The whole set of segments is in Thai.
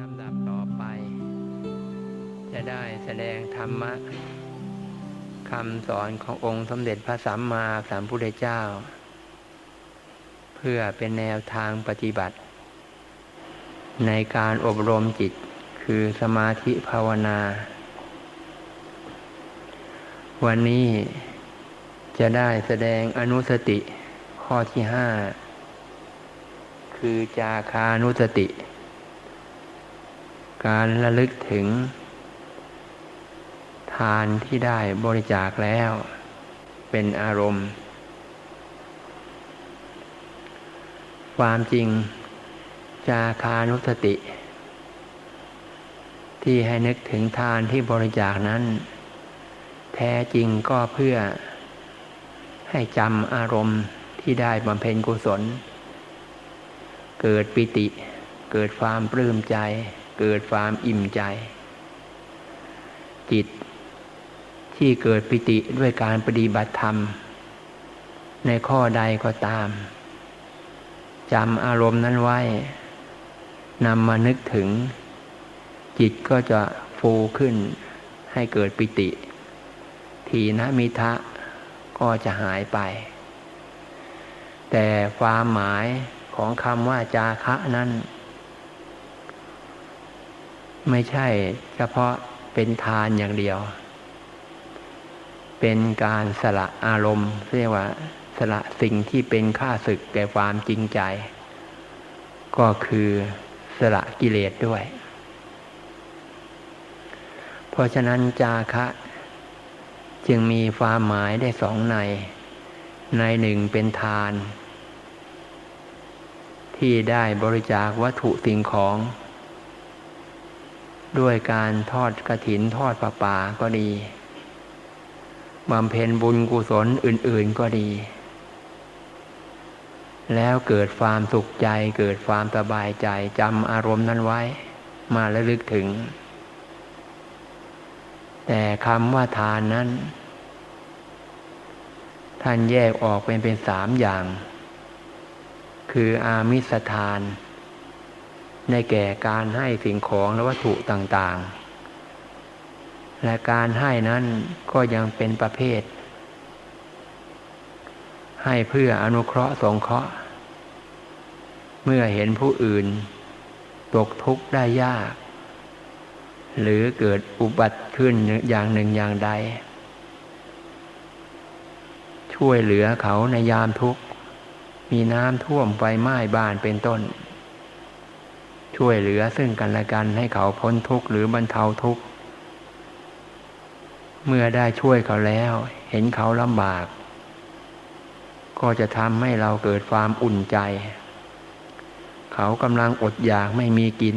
ลำดับต่อไป จะได้แสดงธรรมะคำสอนขององค์สมเด็จพระสัมมาสัมพุทธเจ้า เพื่อเป็นแนวทางปฏิบัติ ในการอบรมจิตคือสมาธิภาวนา วันนี้จะได้แสดงอนุสติข้อที่ห้าคือจาคานุสติ การระลึกถึง ทานที่ได้บริจาคแล้ว เป็นอารมณ์ ความจริง จาคานุสติ ที่ให้นึกถึงทานที่บริจาคนั้น แท้จริงก็เพื่อ ให้จำอารมณ์ที่ได้บำเพ็ญกุศล เกิดปิติ เกิดความปลื้มใจ เกิดความอิ่มใจ จิตที่เกิดปิติด้วยการปฏิบัติธรรม ในข้อใดก็ตามจำอารมณ์นั้นไว้นำมานึกถึง จิตก็จะฟูขึ้นให้เกิดปิติ ทีนะมิทะก็จะหายไป แต่ความหมายของคำว่าจาคะนั้น ไม่ใช่เฉพาะเป็นทานอย่างเดียว เป็นการสละอารมณ์ เรียกว่าสละสิ่งที่เป็นค่าศึกแก่ความจริงใจ ก็คือสละกิเลสด้วย เพราะฉะนั้นจาคะ จึงมีความหมายได้สองใน ในหนึ่งเป็นทาน ที่ได้บริจาควัตถุสิ่งของ ด้วยการทอดกระถินทอดประป่าก็ดีบำเพ็ญบุญกุศลอื่น ๆก็ดี แล้วเกิดความสุขใจเกิดความสบายใจจำอารมณ์นั้นไว้ มาระลึกถึง แต่คำว่าทานนั้น ท่านแยกออกเป็นเป็นสามอย่าง คืออามิสทาน ในแก่การให้สิ่งของและวัตถุต่างๆ และการให้นั้นก็ยังเป็นประเภท ให้เพื่ออนุเคราะห์สงเคราะห์ เมื่อเห็นผู้อื่น ตกทุกข์ได้ยาก หรือเกิดอุบัติขึ้นอย่างหนึ่งอย่างใด ช่วยเหลือเขาในยามทุกข์ มีน้ำท่วมไฟไหม้บ้านเป็นต้น ช่วยเหลือซึ่งกันและกันให้เขาพ้นทุกข์หรือบรรเทาทุกข์ เมื่อได้ช่วยเขาแล้ว เห็นเขาลำบาก ก็จะทำให้เราเกิดความอุ่นใจ เขากำลังอดอยากไม่มีกิน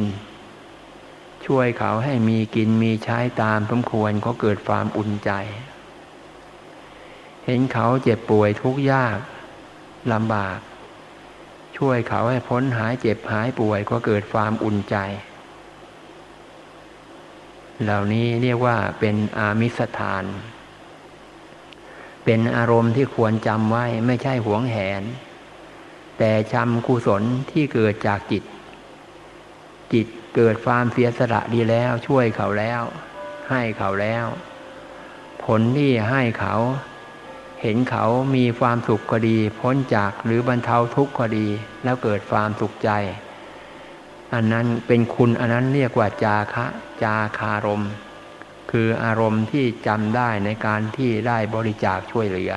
ช่วยเขาให้มีกินมีใช้ตามสมควรก็เกิดความอุ่นใจ เห็นเขาเจ็บป่วยทุกข์ยากลำบาก ช่วยเขาให้พ้นหายเจ็บหายป่วยก็เกิดความอุ่นใจ เหล่านี้เรียกว่าเป็นอามิสทาน เป็นอารมณ์ที่ควรจำไว้ไม่ใช่หวงแหน แต่จำกุศลที่เกิดจากจิต จิตเกิดความเสียสละดีแล้วช่วยเขาแล้ว ให้เขาแล้ว ผลที่ให้เขา เห็นเขามีความสุขก็ดี พ้นจากหรือบรรเทาทุกข์ก็ดี แล้วเกิดความสุขใจ อันนั้นเป็นคุณอันนั้นเรียกว่าจาคะจาคารม คืออารมณ์ที่จำได้ในการที่ได้บริจาคช่วยเหลือ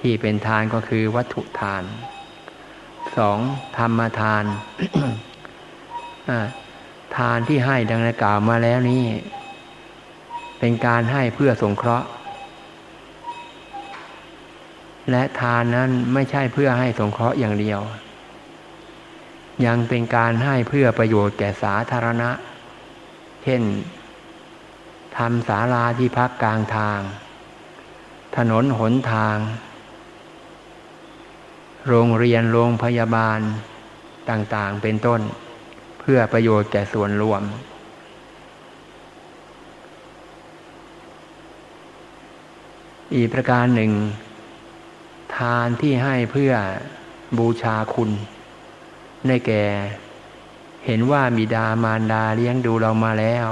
ที่เป็นทานก็คือวัตถุทานสองธรรมทานทานที่ให้ดังกล่าวมาแล้วนี้ เป็นการให้เพื่อสงเคราะห์ และทานนั้นไม่ใช่เพื่อให้สงเคราะห์อย่างเดียว ยังเป็นการให้เพื่อประโยชน์แก่สาธารณะ เช่นทำศาลาที่พักกลางทาง ถนนหนทาง โรงเรียนโรงพยาบาลต่างๆ เป็นต้น เพื่อประโยชน์แก่ส่วนรวม อีกประการหนึ่ง ทานที่ให้เพื่อบูชาคุณในแก่ เห็นว่าบิดามารดาเลี้ยงดูเรามาแล้ว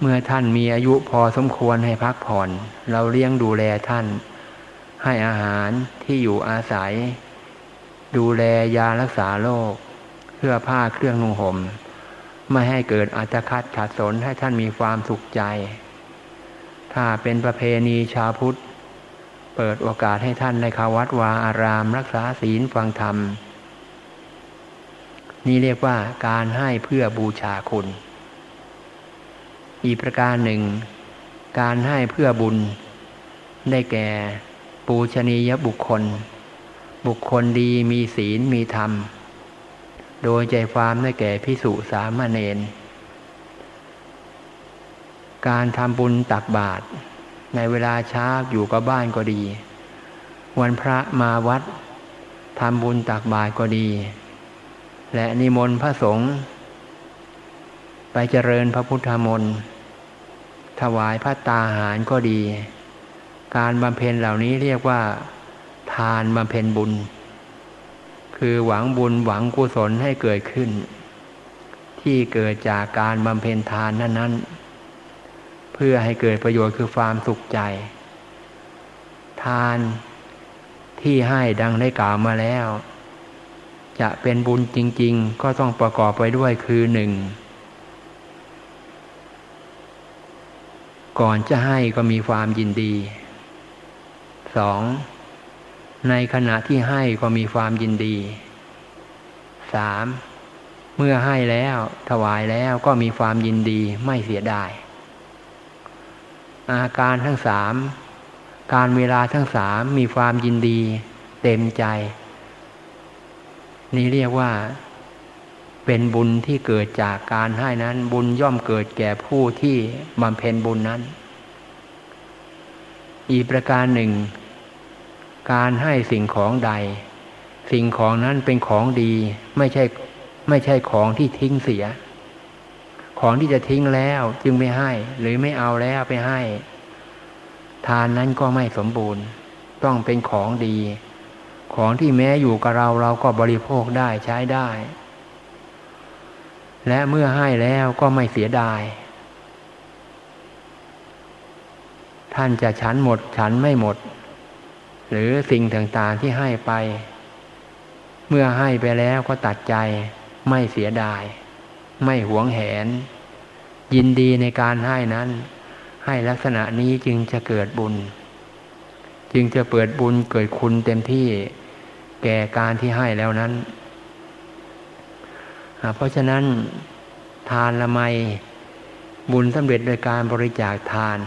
เมื่อท่านมีอายุพอสมควรให้พักผ่อน เราเลี้ยงดูแลท่าน ให้อาหารที่อยู่อาศัย ดูแลยารักษาโรคเสื้อผ้าเครื่องนุ่งห่มไม่ให้เกิดอัตคัดขัดสนให้ท่านมีความสุขใจ ถ้าเป็นประเพณีชาวพุทธ เปิดโอกาสให้ท่านในขาวัดวาอาราม รักษาศีลฟังธรรม นี่เรียกว่าการให้เพื่อบูชาคุณ อีกประการหนึ่ง การให้เพื่อบุญ ได้แก่ปูชนียบุคคล บุคคลดีมีศีลมีธรรม โดยใจความได้แก่พิสุสามเณรการทำบุญตักบาตร ในเวลาเช้าอยู่กับบ้านก็ดี วันพระมาวัดทำบุญตักบาตรก็ดี และนิมนต์พระสงฆ์ไปเจริญพระพุทธมนต์ถวายพระตาหารก็ดี การบำเพ็ญเหล่านี้เรียกว่า ทานบำเพ็ญบุญ คือหวังบุญหวังกุศลให้เกิดขึ้น ที่เกิดจากการบำเพ็ญทานนั้นๆ พื่อให้เกิดประโยชน์คือความสุขใจ ทานที่ให้ดังได้กล่าวมาแล้ว จะเป็นบุญจริง ๆ ก็ต้องประกอบไปด้วยคือหนึ่งก่อนจะให้ก็มีความยินดีสองในขณะที่ให้ก็มีความยินดีสามเมื่อให้แล้วถวายแล้วก็มีความยินดีไม่เสียดาย อาการทั้งสาม การเวลาทั้งสามมีความยินดี เต็มใจ นี่เรียกว่าเป็นบุญที่เกิดจากการให้นั้น บุญย่อมเกิดแก่ผู้ที่บำเพ็ญบุญนั้น อีกประการหนึ่ง การให้สิ่งของใด สิ่งของนั้นเป็นของดีไม่ใช่ไม่ใช่ของที่ทิ้งเสีย ของที่จะทิ้งแล้ว จึงไม่ให้ หรือไม่เอาแล้วไปให้ ทานนั้นก็ไม่สมบูรณ์ ต้องเป็นของดี ของที่แม้อยู่กับเราเราก็บริโภคได้ใช้ได้ และเมื่อให้แล้วก็ไม่เสียดาย ท่านจะฉันหมดฉันไม่หมด หรือสิ่งต่างๆที่ให้ไป เมื่อให้ไปแล้วก็ตัดใจไม่เสียดาย ไม่หวงแหน ยินดีในการให้นั้น ให้ลักษณะนี้จึงจะเกิดบุญ จึงจะเปิดบุญเกิดคุณเต็มที่แก่การที่ให้แล้วนั้น เพราะฉะนั้นทานละไมบุญสำเร็จโดยการบริจาคทาน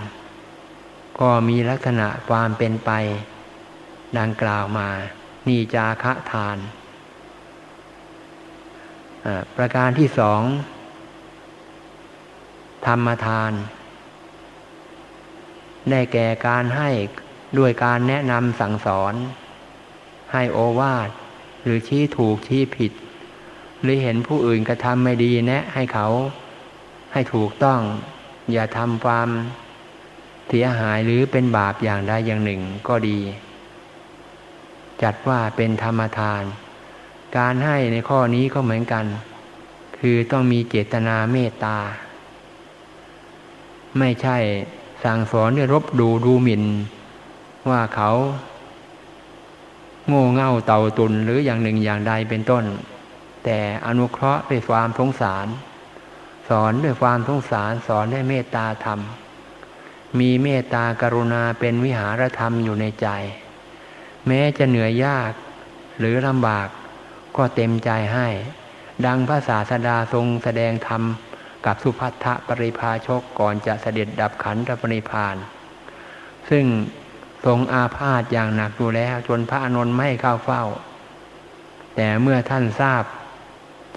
ก็มีลักษณะความเป็นไป ดังกล่าวมา นี่จาคะทาน ประการที่สองธรรมทาน ได้แก่การให้ด้วยการแนะนำสั่งสอน ให้โอวาทหรือชี้ถูกชี้ผิด หรือเห็นผู้อื่นกระทำไม่ดีแนะให้เขา ให้ถูกต้อง อย่าทำความเสียหายหรือเป็นบาปอย่างใดอย่างหนึ่งก็ดี จัดว่าเป็นธรรมทาน การให้ในข้อนี้ก็เหมือนกัน คือต้องมีเจตนาเมตตา ไม่ใช่สั่งสอนด้วยรบดูดูหมิ่น ว่าเขา โง่เง่าเต่าตุนหรืออย่างหนึ่งอย่างใดเป็นต้น แต่อนุเคราะห์ด้วยความสงสาร สอนด้วยความสงสารสอนด้วยเมตตาธรรม มีเมตตากรุณาเป็นวิหารธรรมอยู่ในใจ แม้จะเหนื่อยยากหรือลำบาก ก็เต็มใจให้ ดังพระศาสดาทรงแสดงธรรมกับสุภัททปริภาชกก่อนจะเสด็จดับขันธปริพานซึ่งทรงอาพาธอย่างหนักอยู่แล้วจนพระอนนท์ไม่เข้าเฝ้า แต่เมื่อท่านทราบ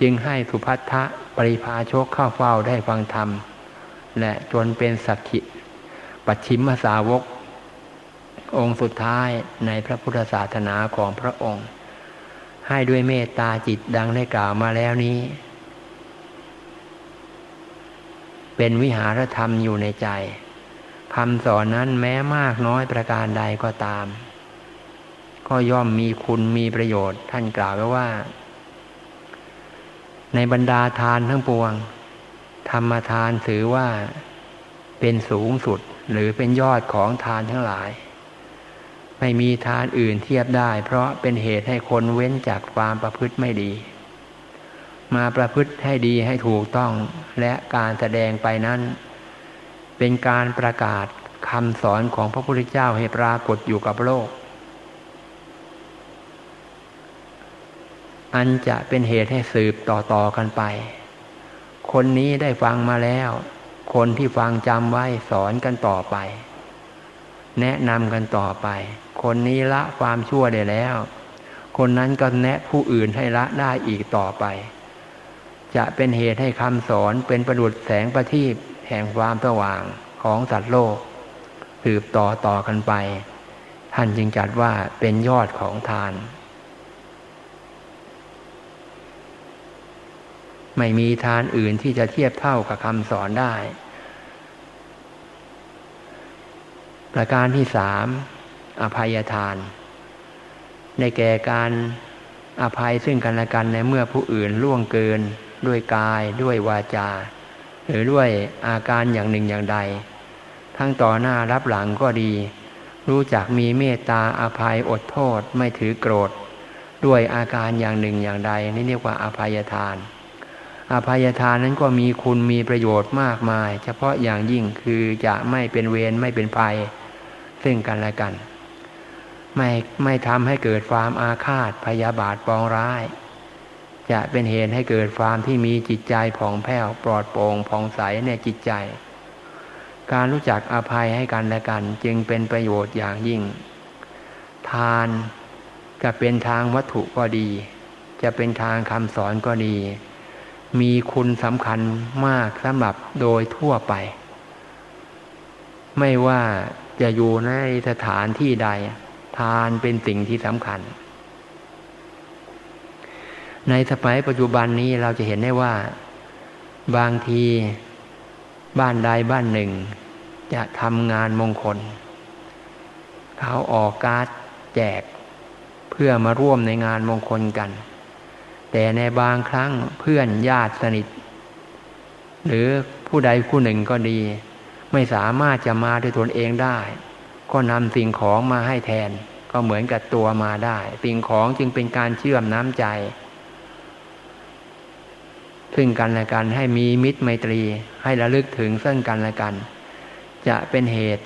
จึงให้สุภัททปริภาชกเข้าเฝ้าได้ฟังธรรม และจนเป็นสักขิปัจฉิมสาวก องค์สุดท้ายในพระพุทธศาสนาของพระองค์ ให้ด้วยเมตตาจิตดังได้กล่าวมาแล้วนี้ เป็นวิหารธรรมอยู่ในใจคำสอนนั้นแม้มากน้อยประการใดก็ตาม ก็ย่อมมีคุณมีประโยชน์ท่านกล่าวไว้ว่า ในบรรดาทานทั้งปวง ธรรมทานถือว่าเป็นสูงสุดหรือเป็นยอดของทานทั้งหลาย ไม่มีทานอื่นเทียบได้ เพราะเป็นเหตุให้คนเว้นจากความประพฤติไม่ดี มาประพฤติให้ดีให้ถูกต้องและการแสดงไปนั้น เป็นการประกาศคำสอนของพระพุทธเจ้าให้ปรากฏอยู่กับโลก อันจะเป็นเหตุให้สืบต่อๆกันไป คนนี้ได้ฟังมาแล้ว คนที่ฟังจำไว้สอนกันต่อไป แนะนำกันต่อไป คนนี้ละความชั่วได้แล้ว คนนั้นก็แนะผู้อื่นให้ละได้อีกต่อไป จะเป็นเหตุให้คำสอนเป็นประดุดแสงประทีปแห่งความสว่างของสัตว์โลก สืบต่อต่อกันไป ท่านจึงจัดว่าเป็นยอดของทาน ไม่มีทานอื่นที่จะเทียบเท่ากับคำสอนได้ ประการที่สาม อภัยทานในแก่การอภัยซึ่งกันและกันในเมื่อผู้อื่นล่วงเกิน ด้วยกายด้วยวาจา หรือด้วยอาการอย่างหนึ่งอย่างใด ทั้งต่อหน้ารับหลังก็ดี รู้จักมีเมตตาอภัยอดโทษไม่ถือโกรธ ด้วยอาการอย่างหนึ่งอย่างใดนี่เรียกว่าอภัยทาน อภัยทานนั้นก็มีคุณมีประโยชน์มากมาย เฉพาะอย่างยิ่งคือจะไม่เป็นเวรไม่เป็นภัย ซึ่งกันและกัน ไม่ไม่ทำให้เกิดความอาฆาตพยาบาทปองร้าย จะเป็นเหตุให้เกิดความที่มีจิตใจผ่องแผ้วปลอดโปร่งผ่องใสในจิตใจ การรู้จักอภัยให้กันและกันจึงเป็นประโยชน์อย่างยิ่ง ทานจะเป็นทางวัตถุก็ดี จะเป็นทางคำสอนก็ดี มีคุณสำคัญมากสำหรับโดยทั่วไป ไม่ว่าจะอยู่ในสถานที่ใด ทานเป็นสิ่งที่สำคัญ ในสมัยปัจจุบันนี้เราจะเห็นได้ว่า บางทีบ้านใดบ้านหนึ่ง จะทำงานมงคล เขาออกการ์ดแจก เพื่อมาร่วมในงานมงคลกัน แต่ในบางครั้งเพื่อนญาติสนิท หรือผู้ใดผู้หนึ่งก็ดี ไม่สามารถจะมาด้วยตนเองได้ ก็นำสิ่งของมาให้แทน ก็เหมือนกับตัวมาได้ สิ่งของจึงเป็นการเชื่อมน้ำใจ ซึ่งกันและกันให้มีมิตรไมตรี ให้ระลึกถึงซึ่งกันและกัน จะเป็นเหตุ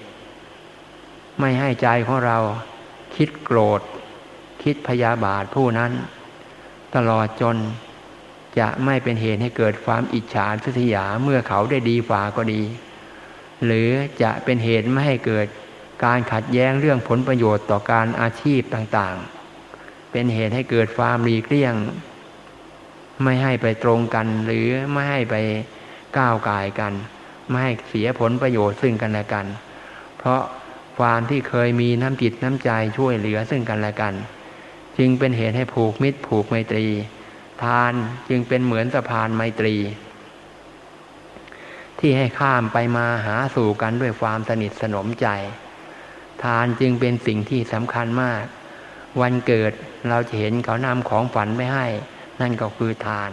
ไม่ให้ใจของเรา คิดโกรธ คิดพยาบาทผู้นั้น ตลอดจนจะไม่เป็นเหตุให้เกิดความอิจฉาทุษยาเมื่อเขาได้ดีฝ่าก็ดี หรือจะเป็นเหตุไม่ให้เกิด การขัดแย้งเรื่องผลประโยชน์ต่อการอาชีพต่างๆ เป็นเหตุให้เกิดความรีเกลี้ยง ไม่ให้ไปตรงกันหรือไม่ให้ไปก้าวกายกัน ไม่ให้เสียผลประโยชน์ซึ่งกันและกัน เพราะความที่เคยมีน้ำจิตน้ำใจช่วยเหลือซึ่งกันและกัน จึงเป็นเหตุให้ผูกมิตรผูกไมตรี ทานจึงเป็นเหมือนสะพานไมตรี ที่ให้ข้ามไปมาหาสู่กันด้วยความสนิทสนมใจ ทานจึงเป็นสิ่งที่สำคัญมาก วันเกิดเราจะเห็นเขานำของฝันไปให้ นั่นก็คือทาน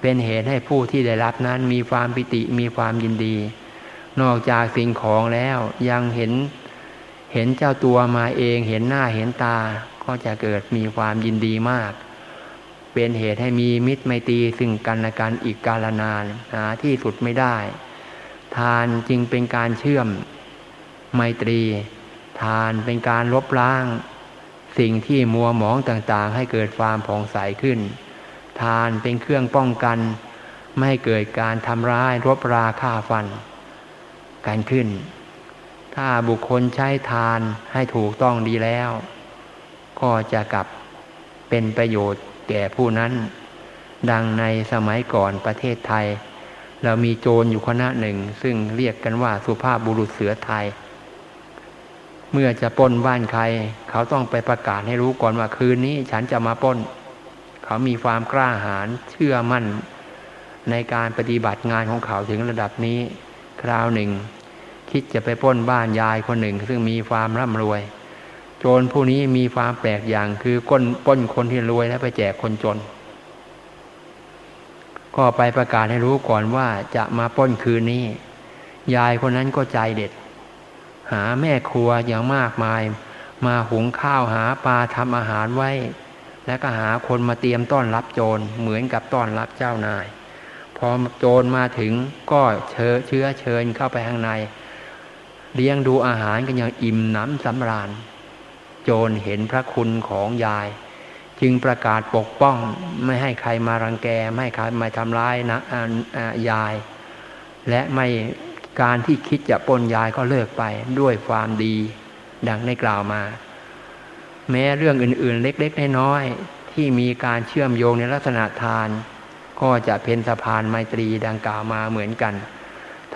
เป็นเหตุให้ผู้ที่ได้รับนั้นมีความปิติมีความยินดี นอกจากสิ่งของแล้วยังเห็นเห็นเจ้าตัวมาเองเห็นหน้าเห็นตาก็จะเกิดมีความยินดีมาก เป็นเหตุให้มีมิตรไมตรีซึ่งกันและกันอีกกาลนานหาที่สุดไม่ได้ ทานจึงเป็นการเชื่อมไมตรี ทานเป็นการลบล้าง สิ่งที่มัวหมองต่างๆ ให้เกิดความผ่องใสขึ้น ทานเป็นเครื่องป้องกัน ไม่ให้เกิดการทำร้ายรบราฆ่าฟันการขึ้น ถ้าบุคคลใช้ทานให้ถูกต้องดีแล้ว ก็จะกลับเป็นประโยชน์แก่ผู้นั้น ดังในสมัยก่อนประเทศไทย เรามีโจรอยู่คณะหนึ่ง ซึ่งเรียกกันว่าสุภาพบุรุษเสือไทย เมื่อจะป้นบ้านใคร เขาต้องไปประกาศให้รู้ก่อนว่าคืนนี้ ฉันจะมาป้น เขามีความกล้าหาญเชื่อมั่น ในการปฏิบัติงานของเขาถึงระดับนี้ คราวหนึ่ง คิดจะไปป้นบ้านยายคนหนึ่ง ซึ่งมีความร่ำรวย โจรผู้นี้มีความแปลกอย่างคือก้นป้นคนที่รวยแล้วไปแจกคนจน ก็ไปประกาศให้รู้ก่อนว่าจะมาป้นคืนนี้ ยายคนนั้นก็ใจเด็ด หาแม่ครัวอย่างมากมาย มาหุงข้าวหาปลาทำอาหารไว้ แล้วก็หาคนมาเตรียมต้อนรับโจรเหมือนกับต้อนรับเจ้านาย พอโจรมาถึงก็เชื้อเชื้อเชิญเข้าไปข้างใน เลี้ยงดูอาหารกันอย่างอิ่มหน้ำสำราญ โจรเห็นพระคุณของยาย จึงประกาศปกป้องไม่ให้ใครมารังแก ไม่ให้ใครมาทำร้ายนะยาย และไม่ การที่คิดจะปนยายก็เลิกไปด้วยความดี ดังได้กล่าวมา แม้เรื่องอื่นๆ เล็กๆน้อยๆที่มีการเชื่อมโยงในลักษณะทาน ก็จะเป็นสะพานไมตรีดังกล่าวมาเหมือนกัน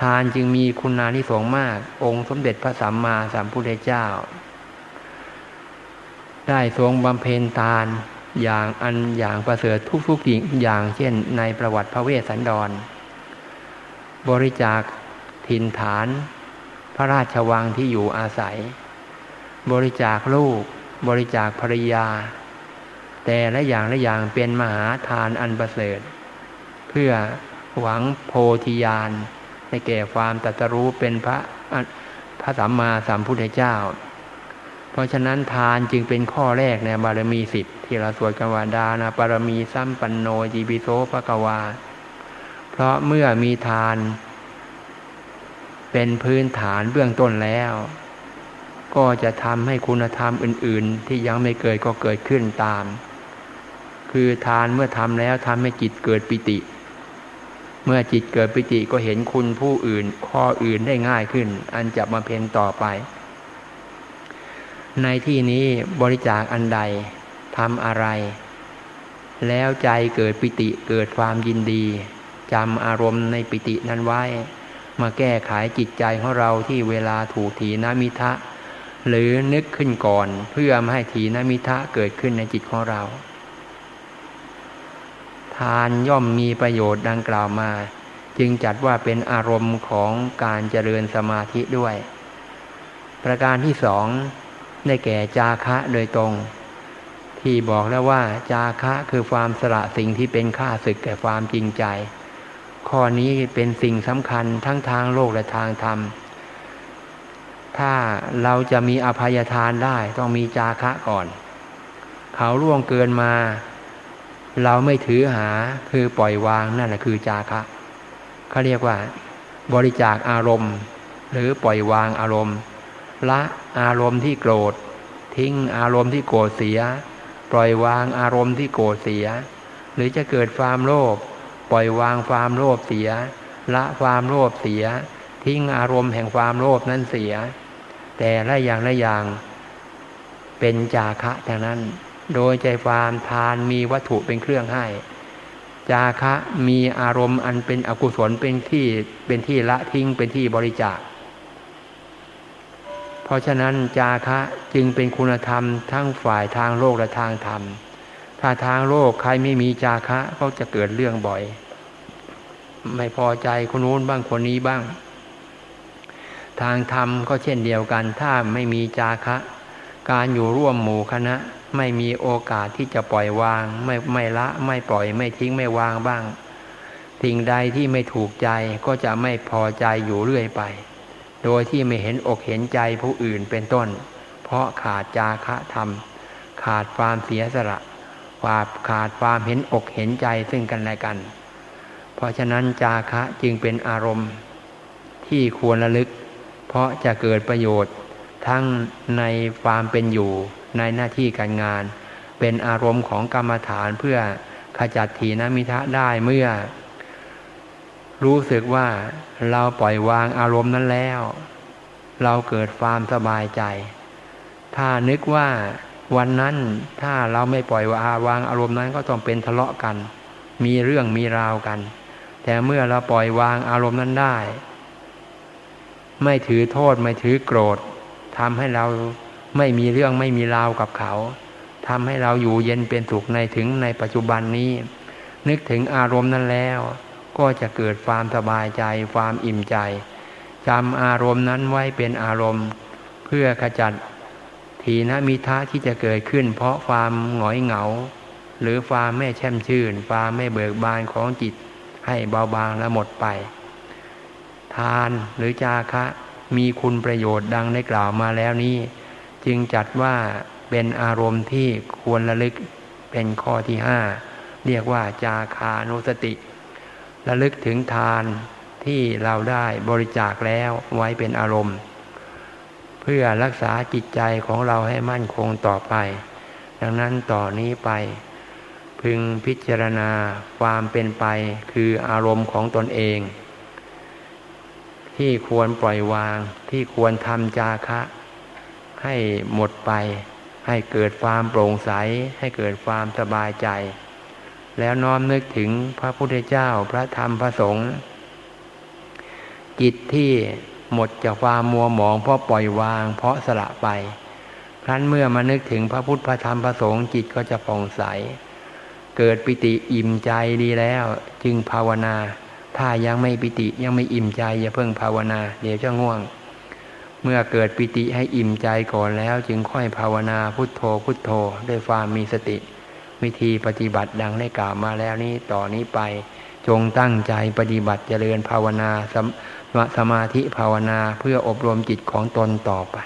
ทานจึงมีคุณานิสงส์มาก องค์สมเด็จพระสัมมาสัมพุทธเจ้า ได้ทรงบำเพ็ญทานอย่างอันอย่างประเสริฐทุกๆอย่างเช่นในประวัติพระเวสสันดร บริจาค ถิ่นฐาน พระราชวังที่อยู่อาศัย บริจาคลูก บริจาคภรรยา แต่ละอย่างละอย่างเป็นมหาทานอันประเสริฐ เพื่อหวังโพธิญาณให้แก่ความตรัสรู้เป็นพระพระสัมมาสัมพุทธเจ้า เพราะฉะนั้นทานจึงเป็นข้อแรกในบารมีสิบที่เราสวดกันว่าดานะบารมีสัมปันโนจีบิโสภะกวา เพราะเมื่อมีทาน เป็นพื้นฐานเบื้องต้นแล้ว ก็จะทำให้คุณธรรมอื่น ๆ ที่ยังไม่เกิดก็เกิดขึ้นตาม คือทานเมื่อทำแล้วทำให้จิตเกิดปิติ เมื่อจิตเกิดปิติก็เห็นคุณผู้อื่น ข้ออื่นได้ง่ายขึ้น อันจะมาเพนต่อไป ในที่นี้บริจาคอันใดทำอะไร แล้วใจเกิดปิติเกิดความยินดีจำอารมณ์ในปิตินั้นไว้ มาแก้ไขจิตใจของเราที่เวลาถูกถีนมิทะ หรือนึกขึ้นก่อนเพื่อไม่ให้ถีนมิทะเกิดขึ้นในจิตของเรา ทานย่อมมีประโยชน์ดังกล่าวมา จึงจัดว่าเป็นอารมณ์ของการเจริญสมาธิด้วย ประการที่สองได้แก่จาคะโดยตรง ที่บอกแล้วว่าจาคะคือความสละสิ่งที่เป็นค่าศึกแก่ความจริงใจ ข้อนี้เป็นสิ่งสำคัญทั้งทางโลกและทางธรรม ถ้าเราจะมีอภัยทานได้ต้องมีจาคะก่อน เขาล่วงเกินมา เราไม่ถือหาคือปล่อยวางนั่นแหละคือจาคะเขาเรียกว่า บริจาคอารมณ์ หรือปล่อยวางอารมณ์ ละอารมณ์ที่โกรธ ทิ้งอารมณ์ที่โกรธเสีย ปล่อยวางอารมณ์ที่โกรธเสีย หรือจะเกิดความโลภ ปล่อยวางความโลภเสีย ละความโลภเสีย ทิ้งอารมณ์แห่งความโลภนั้นเสีย แต่ละอย่างละอย่าง เป็นจาคะทางนั้น โดยใจความทานมีวัตถุเป็นเครื่องให้ จาคะมีอารมณ์อันเป็นอกุศลเป็นที่เป็นที่ละทิ้งเป็นที่บริจาคเพราะฉะนั้นจาคะจึงเป็นคุณธรรมทั้งฝ่ายทางโลกและทางธรรม ถ้าทางโลกใครไม่มีจาคะก็จะเกิดเรื่องบ่อย ไม่พอใจคนโน้นบ้างคนนี้บ้าง ทางธรรมก็เช่นเดียวกัน ถ้าไม่มีจาคะ การอยู่ร่วมหมู่คณะ ไม่มีโอกาสที่จะปล่อยวาง ไม่ไม่ละ ไม่ปล่อยไม่ทิ้งไม่วางบ้างสิ่งใดที่ไม่ถูกใจก็จะไม่พอใจอยู่เรื่อยไป โดยที่ไม่เห็นอกเห็นใจผู้อื่นเป็นต้น เพราะขาดจาคะธรรม ขาดความเสียสละ ความขาดความเห็นอกเห็นใจซึ่งกันและกัน เพราะฉะนั้นจาคะจึงเป็นอารมณ์ที่ควรระลึก เพราะจะเกิดประโยชน์ทั้งในความเป็นอยู่ในหน้าที่การงาน เป็นอารมณ์ของกรรมฐานเพื่อขจัดถีนมิทะได้เมื่อ รู้สึกว่าเราปล่อยวางอารมณ์นั้นแล้ว เราเกิดความสบายใจ ถ้านึกว่า วันนั้นถ้าเราไม่ปล่อยวาวางอารมณ์นั้นก็ต้องเป็นทะเลาะกัน มีเรื่องมีราวกัน แต่เมื่อเราปล่อยวางอารมณ์นั้นได้ ไม่ถือโทษไม่ถือโกรธทำให้เราไม่มีเรื่องไม่มีราวกับเขาทำให้เราอยู่เย็นเป็นสุขในถึงในปัจจุบันนี้ นึกถึงอารมณ์นั้นแล้ว ก็จะเกิดความสบายใจความอิ่มใจจำอารมณ์นั้นไว้เป็นอารมณ์ เพื่อขจัด ทีนะมิทะที่จะเกิดขึ้น เพราะความหงอยเหงา หรือความไม่แช่มชื่น ความไม่เบิกบานของจิต ให้เบาบางและหมดไป ทานหรือจาคะมีคุณประโยชน์ดังได้กล่าวมาแล้วนี้ จึงจัดว่าเป็นอารมณ์ที่ควรระลึกเป็นข้อที่ห้าเรียกว่าจาคานุสติ ระลึกถึงทานที่เราได้บริจาคแล้วไว้เป็นอารมณ์ เพื่อรักษาจิตใจของเราให้มั่นคงต่อไป ดังนั้นต่อนนี้ไป พึงพิจารณาความเป็นไปคืออารมณ์ของตนเอง ที่ควรปล่อยวาง ที่ควรทำจาคะ ให้หมดไป ให้เกิดความโปร่งใส ให้เกิดความสบายใจ แล้วน้อมนึกถึงพระพุทธเจ้าพระธรรมพระสงฆ์จิตที่ หมดจากความมัวหมอง เพราะปล่อยวาง เพราะสละไป ครั้นเมื่อมานึกถึงพระพุทธพระธรรมพระสงฆ์จิตก็จะผ่องใส เกิดปิติอิ่มใจดีแล้ว จึงภาวนา ถ้ายังไม่ปิติยังไม่อิ่มใจอย่าเพิ่งภาวนา เดี๋ยวจะง่วง เมื่อเกิดปิติให้อิ่มใจก่อนแล้ว จึงค่อยภาวนาพุทโธพุทโธด้วยความมีสติ วิธีปฏิบัติดังได้กล่าวมาแล้วนี้ต่อนนี้ไปจงตั้งใจปฏิบัติเจริญภาวนา สมาธิภาวนาเพื่ออบรมจิตของตนต่อไป